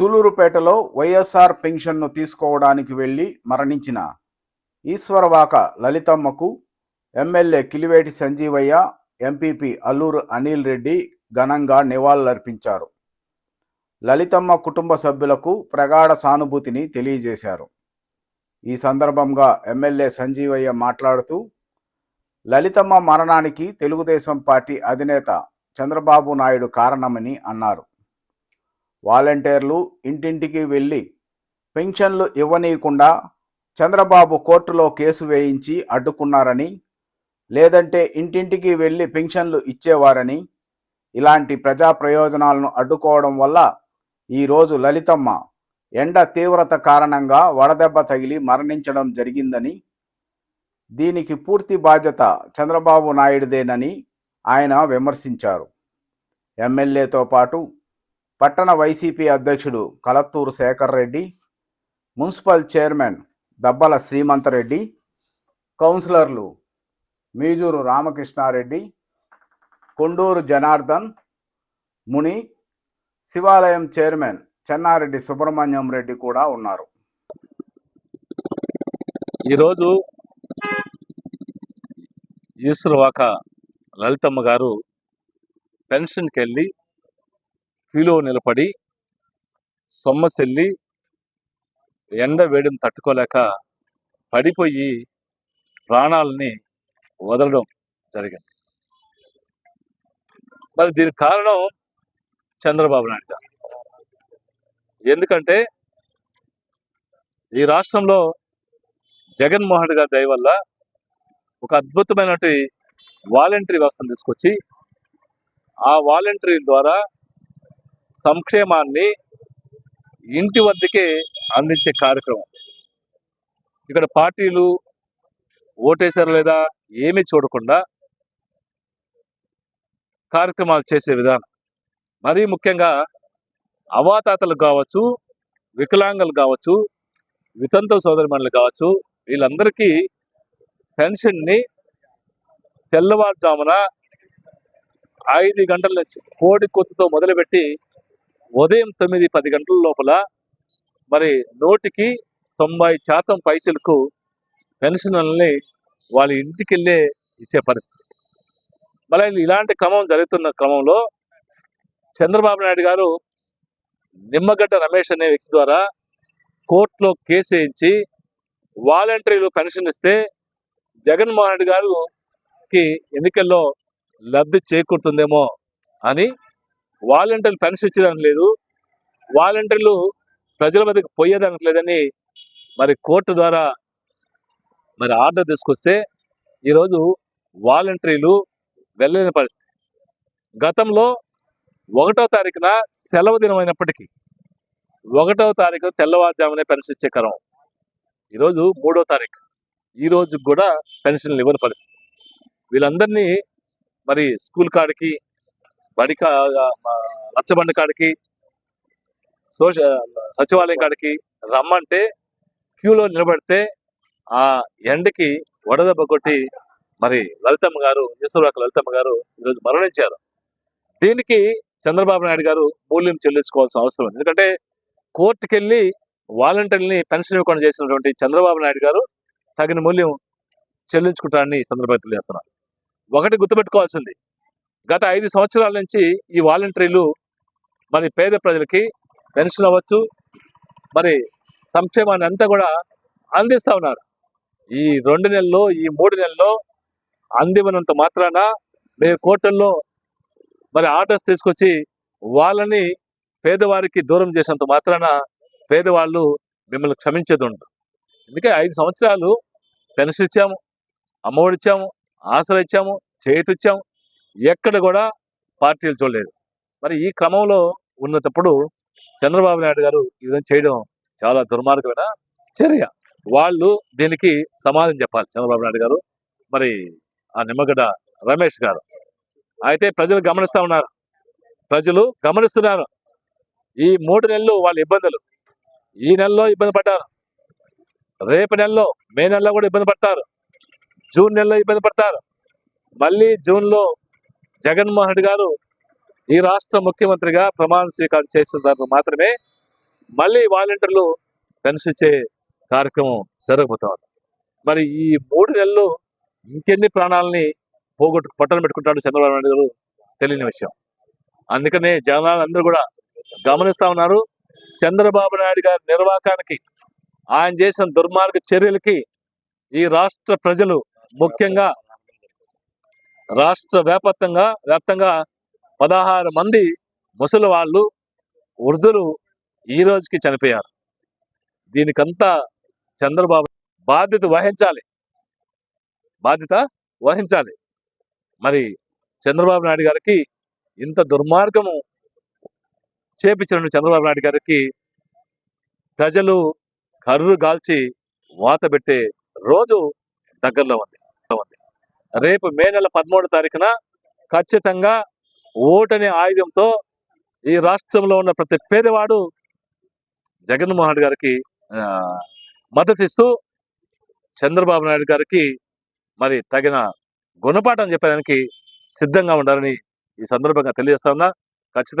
సూలూరుపేటలో వైఎస్ఆర్ పెన్షన్ను తీసుకోవడానికి వెళ్ళి మరణించిన ఈశ్వరవాక లలితమ్మకు ఎమ్మెల్యే కిలివేటి సంజీవయ్య ఎంపీపీ అల్లూరు అనిల్ రెడ్డి ఘనంగా నివాళులర్పించారు. లలితమ్మ కుటుంబ సభ్యులకు ప్రగాఢ సానుభూతిని తెలియజేశారు. ఈ సందర్భంగా ఎమ్మెల్యే సంజీవయ్య మాట్లాడుతూ లలితమ్మ మరణానికి తెలుగుదేశం పార్టీ అధినేత చంద్రబాబు నాయుడు కారణమని అన్నారు. వాలంటీర్లు ఇంటింటికి వెళ్ళి పెన్షన్లు ఇవ్వనీయకుండా చంద్రబాబు కోర్టులో కేసు వేయించి అడ్డుకున్నారని లేదంటే ఇంటింటికి వెళ్ళి పెన్షన్లు ఇచ్చేవారని ఇలాంటి ప్రజా ప్రయోజనాలను అడ్డుకోవడం వల్ల ఈరోజు లలితమ్మ ఎండ తీవ్రత కారణంగా వడదెబ్బ తగిలి మరణించడం జరిగిందని దీనికి పూర్తి బాధ్యత చంద్రబాబు నాయుడుదేనని ఆయన విమర్శించారు. ఎమ్మెల్యేతో పాటు పట్టణ వైసీపీ అధ్యక్షుడు కలత్తూరు శేఖర్ రెడ్డి మున్సిపల్ చైర్మన్ దబ్బల శ్రీమంతరెడ్డి కౌన్సిలర్లు మీజూరు రామకృష్ణారెడ్డి కొండూరు జనార్దన్ ముని శివాలయం చైర్మన్ చెన్నారెడ్డి సుబ్రహ్మణ్యం రెడ్డి కూడా ఉన్నారు. ఈరోజు ఈశ్వరవాక లలితమ్మ గారు పెన్షన్కి వెళ్ళి క్యూలో నిలబడి సొమ్మసెల్లి ఎండ వేడిని తట్టుకోలేక పడిపోయి ప్రాణాలని వదలడం జరిగింది. మరి దీనికి కారణం చంద్రబాబు నాయుడు గారు. ఎందుకంటే ఈ రాష్ట్రంలో జగన్మోహన్ గారి దయ వల్ల ఒక అద్భుతమైనటువంటి వాలంటరీ వ్యవస్థను తీసుకొచ్చి ఆ వాలంటరీ ద్వారా సంక్షేమాన్ని ఇంటి వద్దకే అందించే కార్యక్రమం. ఇక్కడ పార్టీలు ఓటేశారు లేదా ఏమీ చూడకుండా కార్యక్రమాలు చేసే విధానం. మరీ ముఖ్యంగా అవాతాతలు కావచ్చు వికలాంగులు కావచ్చు వితంతు సోదరిమణులు కావచ్చు వీళ్ళందరికీ పెన్షన్ని తెల్లవారుజామున ఐదు గంటల నుంచి కోడి కొత్తతో మొదలుపెట్టి ఉదయం తొమ్మిది పది గంటల లోపల మరి నోటికి తొంభై శాతం పైచలకు పెన్షన్లని వాళ్ళ ఇంటికి వెళ్ళే ఇచ్చే పరిస్థితి. మళ్ళీ ఇలాంటి క్రమం జరుగుతున్న క్రమంలో చంద్రబాబు నాయుడు గారు నిమ్మగడ్డ రమేష్ అనే వ్యక్తి ద్వారా కోర్టులో కేసు వేయించి వాలంటీర్లు పెన్షన్ ఇస్తే జగన్మోహన్ రెడ్డి గారికి ఎన్నికల్లో లబ్ధి చేకూరుతుందేమో అని వాలంటీర్లు పెన్షన్ ఇచ్చేదానికి లేదు. వాలంటీర్లు ప్రజల మీదకి పోయేదానికి లేదని మరి కోర్టు ద్వారా మరి ఆర్డర్ తీసుకొస్తే ఈరోజు వాలంటీర్లు వెళ్ళలేని పరిస్థితి. గతంలో ఒకటో తారీఖున సెలవు దినం అయినప్పటికీ ఒకటో తారీఖు తెల్లవారుజామునే పెన్షన్ ఇచ్చే క్రమం ఈరోజు మూడో తారీఖు. ఈ కూడా పెన్షన్లు ఇవ్వని పరిస్థితి. వీళ్ళందరినీ మరి స్కూల్ కాడికి బడిక కా కాడికి సోష సచివాలయం కాడికి రమ్మంటే క్యూలో నిలబడితే ఆ ఎండకి వడదెబ్బ కొట్టి మరి లలితమ్మ గారు ఈశ్వరవాక లలితమ్మ గారు ఈరోజు మరణించారు. దీనికి చంద్రబాబు నాయుడు గారు మూల్యం చెల్లించుకోవాల్సిన అవసరం ఉంది. ఎందుకంటే కోర్టుకి వెళ్ళి వాలంటీర్ని పెన్షన్ ఇవ్వకుండా చేసినటువంటి చంద్రబాబు నాయుడు గారు తగిన మూల్యం చెల్లించుకుంటారని సందర్భంగా తెలియజేస్తున్నారు ఒకటి గుర్తుపెట్టుకోవాల్సింది. గత ఐదు సంవత్సరాల నుంచి ఈ వాలంటీర్లు మరి పేద ప్రజలకి పెన్షన్ అవ్వచ్చు మరి సంక్షేమాన్ని అంతా కూడా అందిస్తా ఉన్నారు. ఈ రెండు నెలల్లో ఈ మూడు నెలల్లో అందివనంత మాత్రాన మీ కోర్టుల్లో మరి ఆర్డర్స్ తీసుకొచ్చి వాళ్ళని పేదవారికి దూరం చేసినంత మాత్రాన పేదవాళ్ళు మిమ్మల్ని క్షమించేది ఉండదు అందుకే ఐదు సంవత్సరాలు పెన్షన్ ఇచ్చాము అమ్మఒడి ఇచ్చాము ఆసరా ఇచ్చాము చేతి ఇచ్చాము ఎక్కడ కూడా పార్టీలు చూడలేదు. మరి ఈ క్రమంలో ఉన్నప్పుడు చంద్రబాబు నాయుడు గారు ఈ విధంగా చేయడం చాలా దుర్మార్గమైన చర్య. వాళ్ళు దీనికి సమాధానం చెప్పాలి చంద్రబాబు నాయుడు గారు. మరి ఆ నిమ్మగడ్డ రమేష్ గారు. అయితే ప్రజలు గమనిస్తా ఉన్నారు. ప్రజలు గమనిస్తున్నారు. ఈ మూడు నెలలు వాళ్ళ ఇబ్బందులు. ఈ నెలలో ఇబ్బంది పడ్డారు. రేపు నెలలో మే నెలలో కూడా ఇబ్బంది పడతారు. జూన్ నెలలో ఇబ్బంది పడతారు. మళ్ళీ జూన్లో జగన్మోహన్ రెడ్డి గారు ఈ రాష్ట్ర ముఖ్యమంత్రిగా ప్రమాణ స్వీకారం చేసిన తర్వాత మాత్రమే మళ్ళీ వాలంటీర్లు పెన్షన్ ఇచ్చే కార్యక్రమం జరగబోతా మరి ఈ మూడు నెలలు ఇంకెన్ని ప్రాణాలని పోగొట్టు పట్టణ పెట్టుకుంటాడు చంద్రబాబు నాయుడు గారు తెలియని విషయం. అందుకనే జనాలు అందరూ కూడా గమనిస్తా ఉన్నారు. చంద్రబాబు నాయుడు గారి నిర్వాకానికి ఆయన చేసిన దుర్మార్గ చర్యలకి ఈ రాష్ట్ర ప్రజలు ముఖ్యంగా రాష్ట్ర వ్యాప్తంగా వ్యాప్తంగా పదహారు మంది ముసలి వాళ్ళు వృద్ధులు ఈ రోజుకి చనిపోయారు. దీనికంతా చంద్రబాబు బాధ్యత వహించాలి. బాధ్యత వహించాలి. మరి చంద్రబాబు నాయుడు గారికి ఇంత దుర్మార్గము చేపించిన చంద్రబాబు నాయుడు గారికి ప్రజలు కర్రు గాల్చి వాత పెట్టే రోజు దగ్గరలో ఉంది ఉంది. రేపు మే నెల పదమూడు తారీఖున ఖచ్చితంగా ఓటనే ఆయుధంతో ఈ రాష్ట్రంలో ఉన్న ప్రతి పేదవాడు జగన్మోహన్ రెడ్డి గారికి మద్దతిస్తూ చంద్రబాబు నాయుడు గారికి మరి తగిన గుణపాఠం చెప్పడానికి సిద్ధంగా ఉండాలని ఈ సందర్భంగా తెలియజేస్తా ఉన్నా. ఖచ్చితంగా